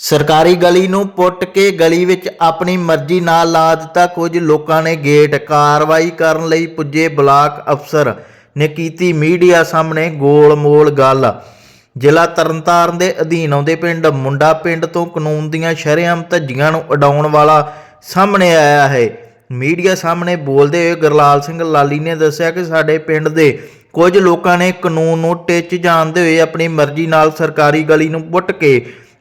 ਸਰਕਾਰੀ ਗਲੀ ਨੂੰ ਪੁੱਟ ਕੇ ਗਲੀ ਵਿੱਚ ਆਪਣੀ ਮਰਜ਼ੀ ਨਾਲ ਲਾ ਦਿੱਤਾ। ਕੁਝ ਲੋਕਾਂ ਨੇ ਗੇਟ ਕਾਰਵਾਈ ਕਰਨ ਲਈ ਪੁੱਜੇ ਬਲਾਕ ਅਫਸਰ ਨੇ ਕੀਤੀ ਮੀਡੀਆ ਸਾਹਮਣੇ ਗੋਲ-ਮੋਲ ਗੱਲ। ਜ਼ਿਲ੍ਹਾ ਤਰਨਤਾਰਨ ਦੇ ਅਧੀਨ ਆਉਂਦੇ ਪਿੰਡ ਮੁੰਡਾ ਪਿੰਡ ਤੋਂ ਕਾਨੂੰਨ ਦੀਆਂ ਸ਼ਰੇਆਮ ਧੱਜੀਆਂ ਨੂੰ ਉਡਾਉਣ ਵਾਲਾ ਸਾਹਮਣੇ ਆਇਆ ਹੈ। ਮੀਡੀਆ ਸਾਹਮਣੇ ਬੋਲਦੇ ਹੋਏ ਗੁਰਲਾਲ ਸਿੰਘ ਲਾਲੀ ਨੇ ਦੱਸਿਆ ਕਿ ਸਾਡੇ ਪਿੰਡ ਦੇ ਕੁਝ ਲੋਕਾਂ ਨੇ ਕਾਨੂੰਨ ਨੂੰ ਟਿੱਚ ਜਾਣਦੇ ਹੋਏ ਆਪਣੀ ਮਰਜ਼ੀ ਨਾਲ ਸਰਕਾਰੀ ਗਲੀ ਨੂੰ ਪੁੱਟ ਕੇ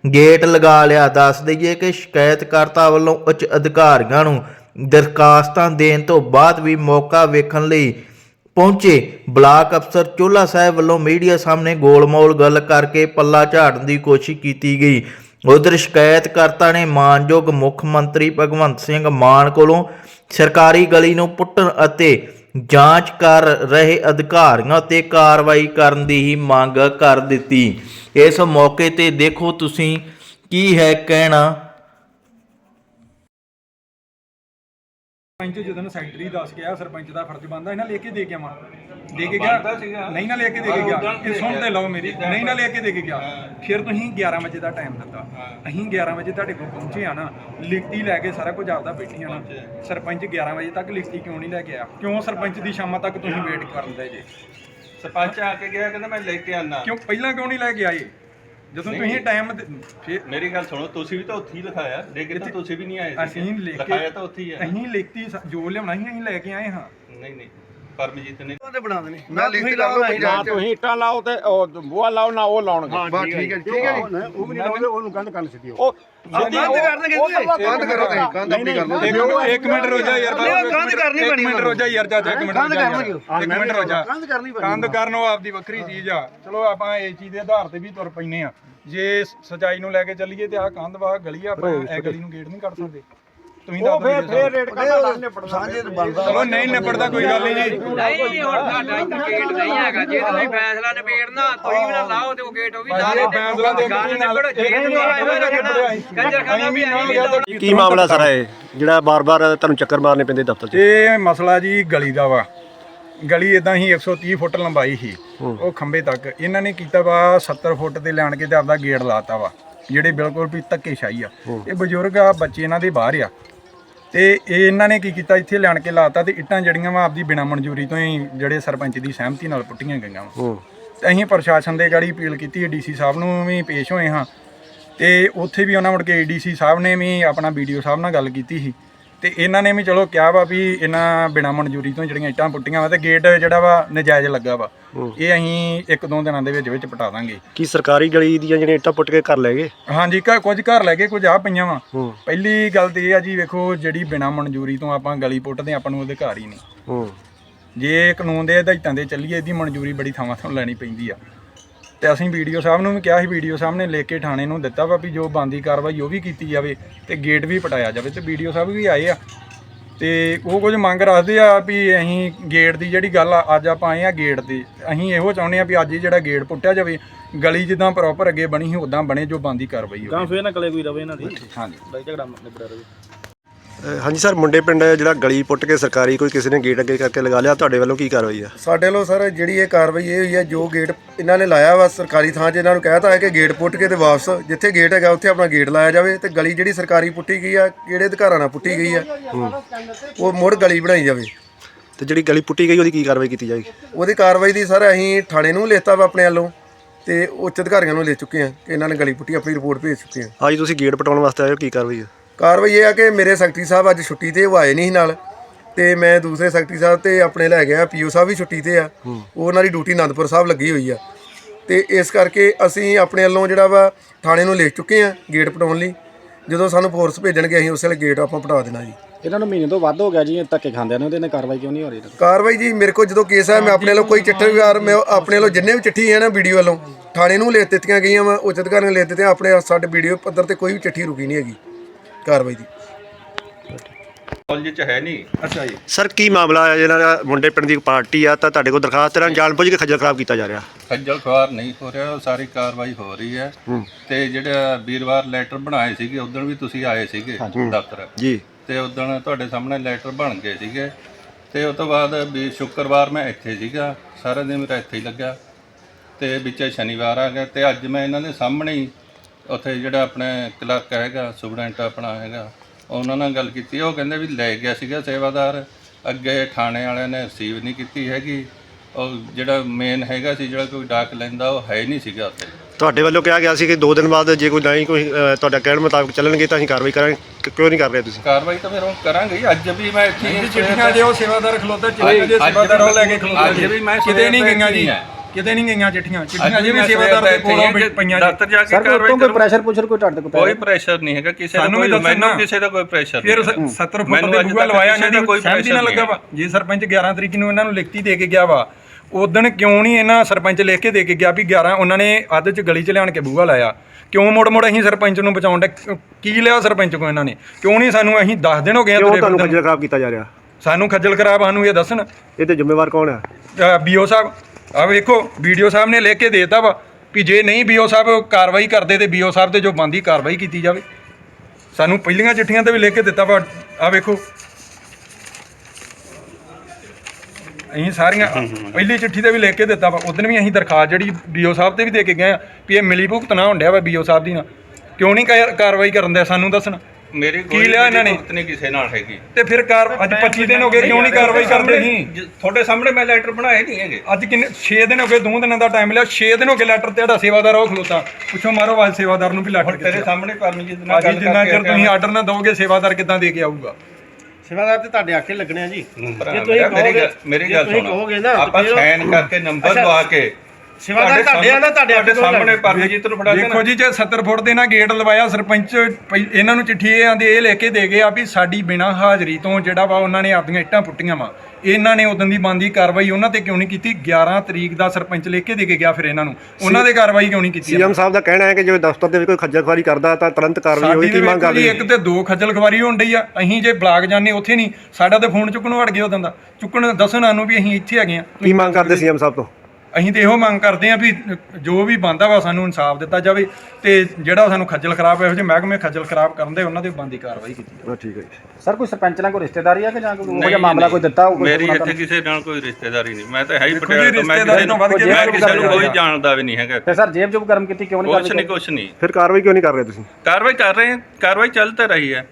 ਗੇਟ ਲਗਾ ਲਿਆ। ਦੱਸ ਦਈਏ ਕਿ ਸ਼ਿਕਾਇਤਕਰਤਾ ਵੱਲੋਂ ਉੱਚ ਅਧਿਕਾਰੀਆਂ ਨੂੰ ਦਰਖਾਸਤਾਂ ਦੇਣ ਤੋਂ ਬਾਅਦ ਵੀ ਮੌਕਾ ਵੇਖਣ ਲਈ ਪਹੁੰਚੇ ਬਲਾਕ ਅਫਸਰ ਚੋਲਾ ਸਾਹਿਬ ਵੱਲੋਂ ਮੀਡੀਆ ਸਾਹਮਣੇ ਗੋਲਮੋਲ ਗੱਲ ਕਰਕੇ ਪੱਲਾ ਝਾੜਨ ਦੀ ਕੋਸ਼ਿਸ਼ ਕੀਤੀ ਗਈ। ਉਧਰ ਸ਼ਿਕਾਇਤਕਰਤਾ ਨੇ ਮਾਨਯੋਗ ਮੁੱਖ ਮੰਤਰੀ ਭਗਵੰਤ ਸਿੰਘ ਮਾਨ ਕੋਲੋਂ ਸਰਕਾਰੀ ਗਲੀ ਨੂੰ ਪੁੱਟਣ ਅਤੇ ਜਾਂਚ ਕਰ ਰਹੇ ਅਧਿਕਾਰੀਆਂ ਤੇ ਕਾਰਵਾਈ ਕਰਨ ਦੀ ਹੀ ਮੰਗ ਕਰ ਦਿੱਤੀ। ਇਸ ਮੌਕੇ ਤੇ ਦੇਖੋ ਤੁਸੀਂ ਕੀ ਹੈ ਕਹਿਣਾ। ਸਰਪੰਚ ਜਦੋਂ ਸੈਕਟਰੀ ਦੱਸ ਕੇ ਆ ਸਰਪੰਚ ਦਾ ਫਰਜ਼ ਬਣਦਾ ਇਹਨਾਂ ਲੈ ਕੇ ਦੇ ਕੇ ਆਵਾਂ। ਦੇ ਕੇ ਗਿਆ? ਨਹੀਂ ਨਾ ਲੈ ਕੇ ਦੇ ਕੇ ਗਿਆ। ਇਹ ਸੁਣ ਤੇ ਲਓ ਮੇਰੀ। ਨਹੀਂ ਨਾ ਲੈ ਕੇ ਦੇ ਕੇ ਗਿਆ। ਫਿਰ ਤੁਸੀਂ 11 ਵਜੇ ਦਾ ਟਾਈਮ ਦਿੱਤਾ। ਅਸੀਂ 11 ਵਜੇ ਤੁਹਾਡੇ ਕੋਲ ਪਹੁੰਚੇ ਆ ਨਾ। ਲਿਖਤੀ ਲੈ ਕੇ ਸਾਰਾ ਕੁਝ ਆਪਦਾ ਬੈਠੇ ਆ ਨਾ। ਸਰਪੰਚ 11 ਵਜੇ ਤੱਕ ਲਿਖਤੀ ਕਿਉਂ ਨਹੀਂ ਲੈ ਕੇ ਆਇਆ? ਕਿਉਂ ਸਰਪੰਚ ਦੀ ਸ਼ਾਮਾਂ ਤੱਕ ਤੁਸੀਂ ਵੇਟ ਕਰਦੇ ਜੇ? ਸਰਪੰਚ ਆ ਕੇ ਗਿਆ ਕਹਿੰਦਾ ਮੈਂ ਲੈ ਕੇ ਆਨਾ। ਕਿਉਂ? ਪਹਿਲਾਂ ਕਿਉਂ ਨਹੀਂ ਲੈ ਕੇ ਆਏ? ਜਦੋਂ ਤੁਸੀਂ ਟਾਈਮ ਫਿਰ ਮੇਰੀ ਗੱਲ ਸੁਣੋ ਤੁਸੀਂ ਵੀ ਤਾਂ ਉੱਥੇ ਹੀ ਲਿਖਾਇਆ। ਲੇਕਿਨ ਤਾਂ ਤੁਸੀਂ ਵੀ ਨਹੀਂ ਆਏ ਅਸੀਂ ਸੀਗੇ। ਲਿਖ ਕੇ ਲਿਖਾਇਆ ਤਾਂ ਉੱਥੇ ਹੀ ਹੈ ਅਸੀਂ ਲਿਖਤੀ ਸ- ਜੋ ਲਿਆਉਣਾ ਸੀ ਅਸੀਂ ਲੈ ਕੇ ਆਏ ਹਾਂ। ਨਹੀਂ ਨਹੀਂ। ਪਰਮਜੀਤ ਨੇ। ਮੈਂ ਲਿਖਤੀ ਕਰ ਲਓ ਭਾਈ ਨਾ ਤੁਸੀਂ ਇੱਟਾਂ ਲਾਓ ਤੇ ਉਹ ਬੂਆ ਲਾਓ ਨਾ ਉਹ ਲਾਉਣਗੇ। ਬਸ ਠੀਕ ਹੈ ਜੀ, ਠੀਕ ਹੈ ਜੀ। ਉਹ ਵੀ ਨਹੀਂ ਲਾਉਂਦੇ ਉਹਨੂੰ ਕੰਧ ਕਰਨ ਸਿੱਧੀ ਉਹ ਸਿੱਧੀ ਕੰਧ ਕਰਨਗੇ ਕੰਧ ਕਰੋ ਤੁਸੀਂ ਕੰਧ ਆਪਣੀ ਕਰ। ਲਓ ਇੱਕ ਇੱਕ ਮਿੰਟ ਰੋਜਾ ਯਾਰ ਬਾਬੂ, ਕੰਧ ਕਰਨੀ ਇੱਕ ਪੈਣੀ ਮਿੰਟ ਰੋਜਾ ਯਾਰ ਚਾਚਾ ਇੱਕ ਮਿੰਟ ਕੰਧ ਰੋਜਾ ਕਰਨਗੇ ਯਾਰ। ਇੱਕ ਮਿੰਟ ਰੋਜਾ ਕੰਧ ਕਰਨੀ ਪੈਣੀ। ਕੰਧ ਕਰਨ ਉਹ ਆਪਦੀ ਵੱਖਰੀ ਚੀਜ਼ ਆ। ਚਲੋ ਆਪਾਂ ਇਹ ਚੀਜ਼ ਦੇ ਆਧਾਰ ਤੇ ਵੀ ਤੁਰ ਪੈਨੇ ਆ ਜੇ ਸਚਾਈ ਨੂੰ ਲੈ ਕੇ ਚੱਲੀਏ ਤੇ ਆਹ ਕੰਧ ਵਾ ਗਲੀ ਆ ਆਪਾਂ ਇਹ ਗਲੀ ਨੂੰ ਗੇਟ ਨਹੀਂ ਕੱਢ ਸਕਦੇ। ਤੁਸੀਂ ਉਹ ਦੱਸ ਫੇਰ ਦਿਓ ਫੇਰ ਰੇਟ ਕਰਨਾ ਦੱਸਨੇ ਸਾਂਝੇ ਤੇ ਬਣਦਾ। ਚਲੋ ਨਹੀਂ ਨਿਬੜਦਾ ਕੋਈ ਗੱਲ ਨਹੀਂ ਜੀ। ਨਹੀਂ ਹੁਣ ਸਾਡਾ ਇੱਥੇ ਗੇਟ ਨਹੀਂ ਹੈਗਾ। ਜੇ ਤੁਸੀਂ ਫੈਸਲਾ ਨਿਬੇੜਨਾ ਤੁਸੀਂ ਵੀ ਨਾ ਲਾਓ ਤੇ ਉਹ ਗੇਟ ਉਹ ਵੀ ਲਾ ਦੇ ਫੈਸਲਾ ਦੇ ਗੱਲ ਨਾਲ। ਕੰਜਰ ਖਾਨਾ ਵੀ ਨਹੀਂ ਆਈ ਕੀ ਮਾਮਲਾ ਸਾਰਾ ਇਹ? ਜਿਹੜਾ ਬਾਰ-ਬਾਰ ਤੁਹਾਨੂੰ ਚੱਕਰ ਮਾਰਨੇ ਪੈਂਦੇ ਦਫ਼ਤਰ 'ਚ? ਇਹ ਮਸਲਾ ਜੀ ਗਲੀ ਦਾ ਵਾ। ਗਲੀ ਇਦਾਂ ਹੀ 130 ਫੁੱਟ ਲੰਬਾਈ ਸੀ। ਉਹ ਖੰਬੇ ਤੱਕ। ਇਹਨਾਂ ਨੇ ਕੀਤਾ ਵਾ 70 ਫੁੱਟ ਤੇ ਲਿਆਣ ਕੇ ਤੇ ਆਪਦਾ ਗੇਟ ਲਾਤਾ ਵਾ। ਜਿਹੜੇ ਬਿਲਕੁਲ ਵੀ ਧੱਕੇਸ਼ਾਹੀ ਆ। ਇਹ ਬਜ਼ੁਰਗ ਆ ਬੱਚੇ ਇਹਨਾਂ ਦੇ ਬਾਹਰ ਆ। ਤੇ ਇਹ ਇਹਨਾਂ ਨੇ ਕੀ ਕੀਤਾ? ਇੱਥੇ ਲਿਆਣ ਕੇ ਲਾਤਾ ਤੇ ਇੱਟਾਂ ਜੜੀਆਂ ਵਾ ਆਪਦੀ ਬਿਨਾਂ ਮਨਜ਼ੂਰੀ ਤੋਂ ਹੀ ਜਿਹੜੇ ਸਰਪੰਚ ਦੀ ਸਹਿਮਤੀ ਨਾਲ ਪੁੱਟੀਆਂ ਗਈਆਂ ਵਾ। ਤੇ ਅਸੀਂ ਪ੍ਰਸ਼ਾਸਨ ਦੇ ਗਾੜੀ ਅਪੀਲ ਕੀਤੀ ਡੀਸੀ ਸਾਹਿਬ ਨੂੰ ਵੀ ਪੇਸ਼ ਹੋਏ ਹਾਂ। ਤੇ ਉੱਥੇ ਵੀ ਉਹਨਾਂ ਮੁੜ ਕੇ ਏਡੀਸੀ ਸਾਹਿਬ ਨੇ ਵੀ ਆਪਣਾ ਵੀਡੀਓ ਸਾਹਿਬ ਨਾਲ ਗੱਲ ਕੀਤੀ ਸੀ। ਤੇ ਇਹਨਾਂ ਨੇ ਵੀ ਚਲੋ ਕਿਹਾ ਵਾ ਵੀ ਇਹਨਾਂ ਬਿਨਾਂ ਮਨਜ਼ੂਰੀ ਤੋਂ ਜਿਹੜੀਆਂ ਇੱਟਾਂ ਪੁੱਟੀਆਂ ਵਾ ਤੇ ਗੇਟ ਜਿਹੜਾ ਵਾ ਨਜਾਇਜ਼ ਲੱਗਾ ਵਾ। ਇਹ ਅਸੀਂ ਇੱਕ ਦੋ ਦਿਨਾਂ ਦੇ ਵਿੱਚ ਵਿੱਚ ਪਟਾ ਦਾਂਗੇ। ਕੀ ਸਰਕਾਰੀ ਗਲੀ ਦੀਆਂ ਜਿਹੜੀਆਂ ਇੱਟਾਂ ਪੁੱਟ ਕੇ ਕਰ ਲੈ ਗਏ? ਹਾਂਜੀ ਘਰ ਕੁਝ ਘਰ ਲੈ ਕੇ ਕੁਝ ਆ ਪਈਆਂ ਵਾ। ਪਹਿਲੀ ਗੱਲ ਤੇ ਇਹ ਆ ਜੀ ਵੇਖੋ ਜਿਹੜੀ ਬਿਨਾਂ ਮਨਜ਼ੂਰੀ ਤੋਂ ਆਪਾਂ ਗਲੀ ਪੁੱਟਦੇ ਆਪਾਂ ਨੂੰ ਅਧਿਕਾਰ ਹੀ ਨਹੀਂ। ਜੇ ਕਾਨੂੰਨ ਦੇ ਹਦਾਇਤਾਂ ਦੇ ਚੱਲੀਏ ਇਹਦੀ ਮਨਜ਼ੂਰੀ ਬੜੀ ਥਾਵਾਂ ਤੋਂ ਲੈਣੀ ਪੈਂਦੀ ਆ। ਤੇ ਅਸੀਂ ਵੀਡੀਓ ਸਾਹਿਬ ਨੂੰ ਵੀ ਕਿਹਾ ਸੀ ਵੀਡੀਓ ਸਾਹਿਬ ਨੇ ਲਿਖ ਕੇ ਥਾਣੇ ਨੂੰ ਦਿੱਤਾ ਵਾ ਵੀ ਜੋ ਬੰਦੀ ਕਾਰਵਾਈ ਉਹ ਵੀ ਕੀਤੀ ਜਾਵੇ ਤੇ ਗੇਟ ਵੀ ਪਟਾਇਆ ਜਾਵੇ ਤੇ ਵੀਡੀਓ ਸਾਹਿਬ ਵੀ ਆਏ ਆ। ਤੇ ਉਹ ਕੁਝ ਮੰਗ ਰੱਖਦੇ ਆ ਵੀ ਅਸੀਂ ਗੇਟ ਦੀ ਜਿਹੜੀ ਗੱਲ ਆ ਅੱਜ ਆਪਾਂ ਆਏ ਆ ਗੇਟ ਤੇ। ਅਸੀਂ ਇਹੋ ਚਾਹੁੰਦੇ ਆ ਵੀ ਅੱਜ ਇਹ ਜਿਹੜਾ ਗੇਟ ਪੁੱਟਿਆ ਜਾਵੇ ਗਲੀ ਜਿੱਦਾਂ ਪ੍ਰੋਪਰ ਅੱਗੇ ਬਣੀ ਸੀ ਉਦਾਂ ਬਣੇ ਜੋ ਬੰਦੀ ਕਾਰਵਾਈ ਹੋਵੇ। ਫੇਰ ਨਾ ਕਲੇ ਕੋਈ ਰਵੇ ਇਹਨਾਂ ਦੀ। ਹਾਂਜੀ। ਲੜਾਈ ਝਗੜਾ ਨਿਬੜਿਆ ਰਵੇ। ਹਾਂਜੀ ਸਰ ਮੁੰਡੇ ਪਿੰਡ ਜਿਹੜਾ ਗਲੀ ਪੁੱਟ ਕੇ ਸਰਕਾਰੀ ਕੋਈ ਕਿਸੇ ਨੇ ਗੇਟ ਅੱਗੇ ਕਰਕੇ ਲਗਾ ਲਿਆ ਤੁਹਾਡੇ ਵੱਲੋਂ ਕੀ ਕਾਰਵਾਈ ਆ? ਸਾਡੇ ਵੱਲੋਂ ਸਰ ਜਿਹੜੀ ਇਹ ਕਾਰਵਾਈ ਇਹ ਹੋਈ ਹੈ ਜੋ ਗੇਟ ਇਹਨਾਂ ਨੇ ਲਾਇਆ ਵਾ ਸਰਕਾਰੀ ਥਾਂ 'ਚ ਇਹਨਾਂ ਨੂੰ ਕਹਿਤਾ ਹੈ ਕਿ ਗੇਟ ਪੁੱਟ ਕੇ ਤੇ ਵਾਪਸ ਜਿੱਥੇ ਗੇਟ ਹੈਗਾ ਉੱਥੇ ਆਪਣਾ ਗੇਟ ਲਾਇਆ ਜਾਵੇ ਤੇ ਗਲੀ ਜਿਹੜੀ ਸਰਕਾਰੀ ਪੁੱਟੀ ਗਈ ਆ ਕਿਹੜੇ ਅਧਿਕਾਰਾਂ ਨਾਲ ਪੁੱਟੀ ਗਈ ਆ ਉਹ ਮੁੜ ਗਲੀ ਬਣਾਈ ਜਾਵੇ। ਤੇ ਜਿਹੜੀ ਗਲੀ ਪੁੱਟੀ ਗਈ ਉਹਦੀ ਕੀ ਕਾਰਵਾਈ ਕੀਤੀ ਜਾਏਗੀ? ਉਹਦੀ ਕਾਰਵਾਈ ਦੀ ਸਰ ਅਸੀਂ ਥਾਣੇ ਨੂੰ ਲਿਖਤਾ ਵਾ ਆਪਣੇ ਵੱਲੋਂ ਤੇ ਉੱਚ ਅਧਿਕਾਰੀਆਂ ਨੂੰ ਲਿਖ ਚੁੱਕੇ ਆ ਕਿ ਇਹਨਾਂ ਨੇ ਗਲੀ ਪੁੱਟੀ ਆਪਣੀ ਰਿਪੋਰਟ ਭੇਜ ਚੁੱਕੇ ਆ ਅੱਜ ਤੁਸੀਂ ਗੇਟ ਪਟਾਉਣ ਵਾਸਤੇ ਆਏ ਹੋ ਕੀ ਕਾਰਵਾਈ ਆ? ਕਾਰਵਾਈ ਇਹ ਆ ਕਿ ਮੇਰੇ ਸੈਕਟਰੀ ਸਾਹਿਬ ਅੱਜ ਛੁੱਟੀ ਤੇ ਉਹ ਆਏ ਨਹੀਂ ਸੀ ਨਾਲ ਤੇ ਮੈਂ ਦੂਸਰੇ ਸੈਕਟਰੀ ਸਾਹਿਬ ਤੇ ਆਪਣੇ ਲੈ ਗਿਆ ਪੀਓ ਸਾਹਿਬ ਵੀ ਛੁੱਟੀ ਤੇ ਆ। ਉਹ ਉਹਨਾਂ ਦੀ ਡਿਊਟੀ ਆਨੰਦਪੁਰ ਸਾਹਿਬ ਲੱਗੀ ਹੋਈ ਆ। ਤੇ ਇਸ ਕਰਕੇ ਅਸੀਂ ਆਪਣੇ ਵੱਲੋਂ ਜਿਹੜਾ ਵਾ ਥਾਣੇ ਨੂੰ ਲਿਖ ਚੁੱਕੇ ਆ ਗੇਟ ਪਟਾਉਣ ਲਈ। ਜਦੋਂ ਸਾਨੂੰ ਫੋਰਸ ਭੇਜਣਗੇ ਅਸੀਂ ਉਸ ਵੇਲੇ ਗੇਟ ਆਪਾਂ ਪਟਾ ਦੇਣਾ ਜੀ। ਇਹਨਾਂ ਨੂੰ ਮਹੀਨੇ ਤੋਂ ਵੱਧ ਹੋ ਗਿਆ ਜੀ ਧੱਕੇ ਖਾਂਦਿਆਂ ਨੇ ਉਹਦੇ ਨਾਲ ਕਾਰਵਾਈ ਕਿਉਂ ਨਹੀਂ ਹੋ ਰਹੀ? ਕਾਰਵਾਈ ਜੀ ਮੇਰੇ ਕੋਲ ਜਦੋਂ ਕੇਸ ਹੈ ਮੈਂ ਆਪਣੇ ਵੱਲੋਂ ਕੋਈ ਚਿੱਠੀ ਵਿਹਾਰ ਮੈਂ ਆਪਣੇ ਵੱਲੋਂ ਜਿੰਨੇ ਵੀ ਚਿੱਠੀ ਹੈ ਨਾ ਵੀਡੀਓ ਵੱਲੋਂ ਥਾਣੇ ਨੂੰ ਲਿਖ ਦਿੱਤੀਆਂ ਗਈਆਂ ਵਾ ਉੱਚ ਅਧਿਕਾਰੀਆਂ ਨੂੰ ਲਿਖ ਦਿੱਤੀਆਂ ਆਪਣੇ ਸਾਡੇ ਵੀਡੀਓ ਪੱਧਰ ਤੇ ਕੋਈ ਵੀ ਚਿੱਠੀ ਰੁਕੀ ਨਹੀਂ ਹੈਗੀ। ਕਾਰਵਾਈ ਦੀ। ਕਾਲਜ ਚ ਹੈ ਨਹੀਂ। ਅੱਛਾ ਜੀ। ਸਰ ਕੀ ਮਾਮਲਾ ਹੈ? ਜਿਹਨਾਂ ਦਾ ਮੁੰਡੇ ਪਿੰਡ ਦੀ ਇੱਕ ਪਾਰਟੀ ਆ ਤਾਂ ਤੁਹਾਡੇ ਕੋਲ ਦਰਖਾਸਤ ਨਾਲ ਜਾਣਬੁੱਝ ਕੇ ਖੱਜਲ ਖਰਾਬ ਕੀਤਾ ਜਾ ਰਿਹਾ। ਖੱਜਲ ਖਵਾਰ ਨਹੀਂ ਹੋ ਰਿਹਾ ਉਹ ਸਾਰੀ ਕਾਰਵਾਈ ਹੋ ਰਹੀ ਹੈ। ਤੇ ਜਿਹੜਾ ਵੀਰਵਾਰ ਲੈਟਰ ਬਣਾਏ ਸੀਗੇ ਉਦੋਂ ਵੀ ਤੁਸੀਂ ਆਏ ਸੀਗੇ ਦਫ਼ਤਰ। ਜੀ। ਤੇ ਉਦੋਂ ਤੁਹਾਡੇ ਸਾਹਮਣੇ ਲੈਟਰ ਬਣ ਗਏ ਸੀਗੇ। ਤੇ ਉਸ ਤੋਂ ਬਾਅਦ ਵੀ ਸ਼ੁੱਕਰਵਾਰ ਮੈਂ ਇੱਥੇ ਸੀਗਾ ਸਾਰਾ ਦਿਨ ਮੇਰਾ ਇੱਥੇ ਹੀ ਲੱਗਾ ਤੇ ਵਿੱਚ ਸ਼ਨੀਵਾਰ ਆ ਗਿਆ ਤੇ ਅੱਜ ਮੈਂ ਇਹਨਾਂ ਦੇ ਸਾਹਮਣੇ ਹੀ ਉੱਥੇ ਜਿਹੜਾ ਆਪਣੇ ਕਲਰਕ ਹੈਗਾ ਸੁਪਰਡੈਂਟ ਆਪਣਾ ਹੈਗਾ ਉਹਨਾਂ ਨਾਲ ਗੱਲ ਕੀਤੀ। ਉਹ ਕਹਿੰਦੇ ਵੀ ਲੈ ਗਿਆ ਸੀਗਾ ਸੇਵਾਦਾਰ। ਅੱਗੇ ਥਾਣੇ ਵਾਲਿਆਂ ਨੇ ਰਿਸੀਵ ਨਹੀਂ ਕੀਤੀ ਹੈਗੀ। ਉਹ ਜਿਹੜਾ ਮੇਨ ਹੈਗਾ ਸੀ ਜਿਹੜਾ ਕੋਈ ਡਾਕ ਲੈਂਦਾ ਉਹ ਹੈ ਨਹੀਂ ਸੀਗਾ ਉੱਥੇ। ਤੁਹਾਡੇ ਵੱਲੋਂ ਕਿਹਾ ਗਿਆ ਸੀ ਕਿ 2 ਦਿਨ ਬਾਅਦ ਜੇ ਕੋਈ ਨਹੀਂ ਕੋਈ ਤੁਹਾਡਾ ਕਹਿਣ ਮੁਤਾਬਕ ਚੱਲਣਗੇ ਤਾਂ ਅਸੀਂ ਕਾਰਵਾਈ ਕਰਾਂਗੇ। ਕਿ- ਕਿਉਂ ਨਹੀਂ ਕਰ ਰਹੇ ਤੁਸੀਂ? ਕਾਰਵਾਈ ਤਾਂ ਫਿਰ ਉਹ ਕਰਾਂਗੇ ਹੀ। ਅੱਜ ਵੀ ਮੈਂ ਇੱਥੇ ਹੀ ਚਿੱਠੀਆਂ ਜੇ ਉਹ ਸੇਵਾਦਾਰ ਖਲੋਤਾ ਚਿੱਠੀਆਂ ਅੱਜ ਵੀ ਸੇਵਾਦਾਰ ਉਹ ਲੈ ਕੇ ਖਲੋਤਾ। ਅੱਜ ਵੀ ਮੈਂ ਕਿਤੇ ਨਹੀਂ ਗਈਆਂ ਜੀ। ਹਾਂ। ਕਿਤੇ ਨਹੀਂ ਗਈਆਂ ਚਿੱਠੀਆਂ। ਚਿੱਠੀਆਂ ਅੱਜ ਜੇ ਵੀ ਮੈਂ ਸੇਵਾਦਾਰ ਦੇ ਕੋਲੋਂ ਪਈਆਂ ਜੀ ਦਫ਼ਤਰ ਜਾ। ਕੇ ਕਾਰਵਾਈ ਕੋਈ ਕਰੋ। ਪ੍ਰੈਸ਼ਰ ਪੁੱਛਰ ਕੋਈ ਤੁਹਾਡੇ ਕੋਲ ਕੋਈ ਪ੍ਰੈਸ਼ਰ ਨਹੀਂ ਹੈਗਾ ਕਿਸੇ ਦਾ ਸਾਨੂੰ ਵੀ ਕੋਈ ਦੱਸੋ ਮੈਨੂੰ ਨਾ। ਕਿਸੇ ਦਾ ਕੋਈ ਪ੍ਰੈਸ਼ਰ ਫਿਰ ਨਹੀਂ 70 ਫੁੱਟ ਮੈਨੂੰ ਦੇ ਅੱਜ ਤੱਕ ਲਵਾਇਆ ਕਿਸੇ ਇਹਨਾਂ ਦਾ ਦੀ ਕੋਈ ਸਹਿਮਤੀ ਨਾਲ pressure ਲੱਗਾ ਵਾ? ਜੇ ਸਰਪੰਚ 11 ਤਰੀਕ ਨੂੰ ਇਹਨਾਂ ਨੂੰ ਲਿਖਤੀ ਦੇ ਕੇ ਗਿਆ ਵਾ। ਉਦੋਂ ਕਿਉਂ ਨਹੀਂ ਇਹਨਾਂ ਸਰਪੰਚ ਲਿਖ ਕੇ ਦੇ ਕੇ ਗਿਆ ਵੀ 11 ਉਹਨਾਂ ਨੇ ਅੱਧ ਚ ਗਲੀ ਚ ਲਿਆਣ ਕੇ ਬੂਹਾ ਲਾਇਆ। ਕਿਉਂ ਮੁੜ ਮੁੜ ਅਸੀਂ ਸਰਪੰਚ ਨੂੰ ਬਚਾਉਣ ਦਾ ਕੀ ਲਿਆ ਸਰਪੰਚ ਕੋ ਇਹਨਾਂ ਨੇ? ਕਿਉਂ ਨਹੀਂ ਸਾਨੂੰ ਅਸੀਂ 10 ਦਿਨ ਹੋ ਗਏ ਆ ਕਿਉਂ ਤੁਰੇ ਤੁਹਾਨੂੰ ਫਿਰਦੇ ਨੂੰ। ਖੱਜਲ ਖਰਾਬ ਕੀਤਾ ਜਾ ਰਿਹਾ? ਸਾਨੂੰ ਖੱਜਲ ਖਰਾਬ ਸਾਨੂੰ ਇਹ ਦੱਸਣ। ਇਹ ਤੇ ਜ਼ਿੰਮੇਵਾਰ ਕੌਣ ਹੈ ਬੀਓ ਸਾਹਿਬ। ਆ ਵੇਖੋ ਵੀਡੀਓ ਸਾਹਿਬ ਨੇ ਲਿਖ ਕੇ ਦੇਤਾ ਵਾ ਵੀ ਜੇ ਨਹੀਂ ਬੀਓ ਸਾਹਿਬ ਕਾਰਵਾਈ ਕਰਦੇ ਤੇ ਬੀਓ ਸਾਹਿਬ ਤੇ ਜੋ ਬੰਦੀ ਕਾਰਵਾਈ ਕੀਤੀ ਜਾਵੇ। ਸਾਨੂੰ ਪਹਿਲੀਆਂ ਚਿੱਠੀਆਂ ਤੇ ਵੀ ਲਿਖ ਕੇ ਦਿੱਤਾ ਵਾ। ਆ ਵੇਖੋ। ਅਸੀਂ ਸਾਰੀਆਂ ਪਹਿਲੀ ਚਿੱਠੀ ਤੇ ਵੀ ਲਿਖ ਕੇ ਦਿੱਤਾ ਵਾ। ਉਦੋਂ ਵੀ ਅਸੀਂ ਦਰਖਾਸਤ ਜਿਹੜੀ ਬੀਓ ਸਾਹਿਬ ਤੇ ਵੀ ਦੇ ਕੇ ਗਏ ਆ ਵੀ ਇਹ ਮਿਲੀ ਭੁਗਤ ਨਾ ਹੁੰਦਿਆ ਵਾ ਬੀਓ ਸਾਹਿਬ ਦੀ ਨਾਲ ਕਿਉਂ ਨਹੀਂ ਕਾ- ਕਾਰਵਾਈ ਕਰਨ ਦੇ ਸਾਨੂੰ ਦੱਸਣ? ਮੇਰੀ ਕੀ ਲਿਆ ਇਹਨਾਂ ਨੇ? ਨਹੀਂ ਕਿਸੇ ਨਾਲ ਹੈਗੀ। ਤੇ ਫਿਰ ਕਾਰ ਅੱਜ 25 ਦਿਨ ਹੋ ਗਏ ਕਿਉਂ ਨਹੀਂ ਕਾਰਵਾਈ ਕਰਦੇ ਸੀ ਜ- ਤੁਹਾਡੇ ਸਾਹਮਣੇ ਮੈਂ ਲੈਟਰ ਬਣਾਏ ਨਹੀਂ ਹੈਗੇ। ਅੱਜ ਕਿੰਨੇ 6 ਦਿਨ ਹੋ ਗਏ 2 ਦਿਨਾਂ ਦਾ ਟਾਈਮ ਲਿਆ। 6 ਦਿਨ ਹੋ ਗਏ ਲੈਟਰ ਤੇ ਸਾਡਾ ਸੇਵਾਦਾਰ ਉਹ ਖਲੋਤਾ। ਪੁੱਛੋ ਮਾਰੋ ਆਵਾਜ਼ ਸੇਵਾਦਾਰ ਨੂੰ ਵੀ ਲੈਟਰ ਤੇਰੇ ਕਿੱਥੇ ਸਾਹਮਣੇ ਪਰਮਜੀਤ ਨਾਲ ਅੱਜ ਗੱਲ ਜਿੰਨਾ ਕਰਕੇ ਚਿਰ ਤੁਸੀਂ ਆਰਡਰ ਨਾ ਦੋਗੇ ਸੇਵਾਦਾਰ ਕਿੱਦਾਂ ਦੇ ਕੇ ਆਊਗਾ? ਸੇਵਾਦਾਰ ਤੇ ਤੁਹਾਡੇ ਆਖੇ ਲੱਗਣੇ ਆ ਜੀ। ਭਰਾ ਜੇ ਤੁਸੀਂ ਮੇਰਾ- ਕਹੋਗੇ- ਗੱਲ ਮੇਰੀ ਜੇ ਗੱਲ ਤੁਸੀਂ ਸੁਣੋ। ਕਹੋਗੇ ਨਾ, ਆਪਾਂ ਸਾਈਨ ਕਰਕੇ ਨੰਬਰ ਅੱਛਾ। ਲਵਾ ਕੇ ਸੇਵਾਦਾਰ ਤੁਹਾਡੇ ਆ ਨਾ ਤੁਹਾਡੇ ਆਖੇ ਤੁਹਾਡੇ ਸਾਹਮਣੇ ਲੱਗਣੇ। ਪਰਮਜੀਤ ਨੂੰ ਫੜਾ ਦੇਖੋ ਜੀ ਜੇ 70 ਫੁੱਟ ਦੇ ਨਾਲ ਗੇਟ ਲਵਾਇਆ ਸਰਪੰਚ ਇਹਨਾਂ ਨੂੰ ਚਿੱਠੀ ਇਹ ਆਂਦੇ ਇਹ ਲੈ ਕੇ ਦੇ ਗਏ ਆ ਵੀ ਸਾਡੀ ਬਿਨਾਂ ਹਾਜ਼ਰੀ ਤੋਂ ਜਿਹੜਾ ਵਾ ਉਹਨਾਂ ਨੇ ਆਪਦੀਆਂ ਇੱਟਾਂ ਪੁੱਟੀਆਂ ਵਾ। ਇਹਨਾਂ ਨੇ ਉਦੋਂ ਦੀ ਬੰਦੀ ਕਾਰਵਾਈ ਉਹਨਾਂ ਤੇ ਕਿਉਂ ਨਹੀਂ ਕੀਤੀ? 11 ਤਰੀਕ ਦਾ ਸਰਪੰਚ ਲਿਖ ਕੇ ਦੇ ਕੇ ਗਿਆ ਫਿਰ ਇਹਨਾਂ ਨੂੰ। ਉਹਨਾਂ ਦੇ ਕਾਰਵਾਈ ਕਿਉਂ ਨਹੀਂ ਕੀਤੀ? ਸੀਐਮ ਸਾਹਿਬ ਦਾ ਕਹਿਣਾ ਹੈ ਕਿ ਜੇ ਦਫ਼ਤਰ ਦੇ ਵਿੱਚ ਕੋਈ ਖੱਜਲ ਖੁਆਰੀ ਕਰਦਾ ਤਾਂ ਤੁਰੰਤ ਕਾਰਵਾਈ ਹੋਈ ਕੀ ਮੰਗ ਕਰਦੇ ਇੱਕ ਤੇ ਦੋ ਖੱਜਲ ਖਵਾਰੀ ਹੋਣ ਡਈ ਆ। ਅਸੀਂ ਜੇ ਬਲਾਕ ਜਾਂਦੇ ਉੱਥੇ ਨਹੀਂ। ਸਾਡਾ ਤੇ ਫੋਨ ਚੁੱਕਣੋਂ ਹਟ ਗਿਆ ਉਦੋਂ ਦਾ। ਚੁੱਕਣ ਦੱਸਣ ਸਾਨੂੰ ਵੀ ਅਸੀਂ ਇੱਥੇ ਹੈਗੇ ਆ। ਕੀ ਮੰਗ ਕਰਦੇ ਸੀਐਮ ਸਾਹਿਬ ਤੋਂ? ਅਸੀਂ ਤੇ ਇਹੋ ਮੰਗ ਕਰਦੇ ਆ ਵੀ ਜੋ ਵੀ ਬੰਦਾ ਵਾ ਸਾਨੂੰ ਇਨਸਾਫ ਦਿੱਤਾ ਜਾਵੇ ਤੇ ਜਿਹੜਾ ਸਾਨੂੰ ਖੱਜਲ ਖਰਾਬ ਇਹੋ ਜਿਹੇ ਮਹਿਕਮੇ ਖੱਜਲ ਖਰਾਬ ਕਰਨ ਦੇ ਉਹਨਾਂ ਦੇ ਬੰਦੀ ਕਾਰਵਾਈ ਕੀਤੀ ਜਾਵੇ। ਹਾਂ, ਠੀਕ ਹੈ ਜੀ। ਸਰ ਕੋਈ ਸਰਪੰਚ ਨਾਲ ਕੋਈ ਰਿਸ਼ਤੇਦਾਰੀ ਆ ਕਿ ਜਾਂ ਕੋਈ ਉਹ ਜਿਹਾ ਮਾਮਲਾ। ਕੋਈ ਦਿੱਤਾ ਕੋਈ ਮੇਰੀ ਇੱਥੇ ਕਿਸੇ ਨਾਲ ਕੋਈ ਰਿਸ਼ਤੇਦਾਰੀ ਨਹੀਂ। ਮੈਂ ਤਾਂ ਹੈ ਹੀ ਪਟਿਆਲੇ ਤੋਂ ਮੈਂ ਕਿਸੇ ਨੂੰ ਵੱਧ ਕੇ ਮੈਂ ਕਿਸੇ ਨੂੰ ਕੋਈ ਕਰਨੀ ਜਾਣਦਾ ਵੀ ਨਹੀਂ ਹੈਗਾ ਤੇ ਸਰ ਜੇਬ ਜੁਬ ਗਰਮ ਕੀਤੀ ਕਿਉਂ ਨਹੀਂ ਕੁਛ ਕਰਦੇ ਨਹੀਂ ਕੁਛ ਨਹੀਂ। ਫਿਰ ਕਾਰਵਾਈ ਕਿਉਂ ਨਹੀਂ ਕਰ ਰਹੇ ਤੁਸੀਂ? ਕਾਰਵਾਈ ਕਰ ਰਹੇ ਹਾਂ ਕਾਰਵਾਈ ਚੱਲ ਤਾਂ ਰਹੀ ਹੈ।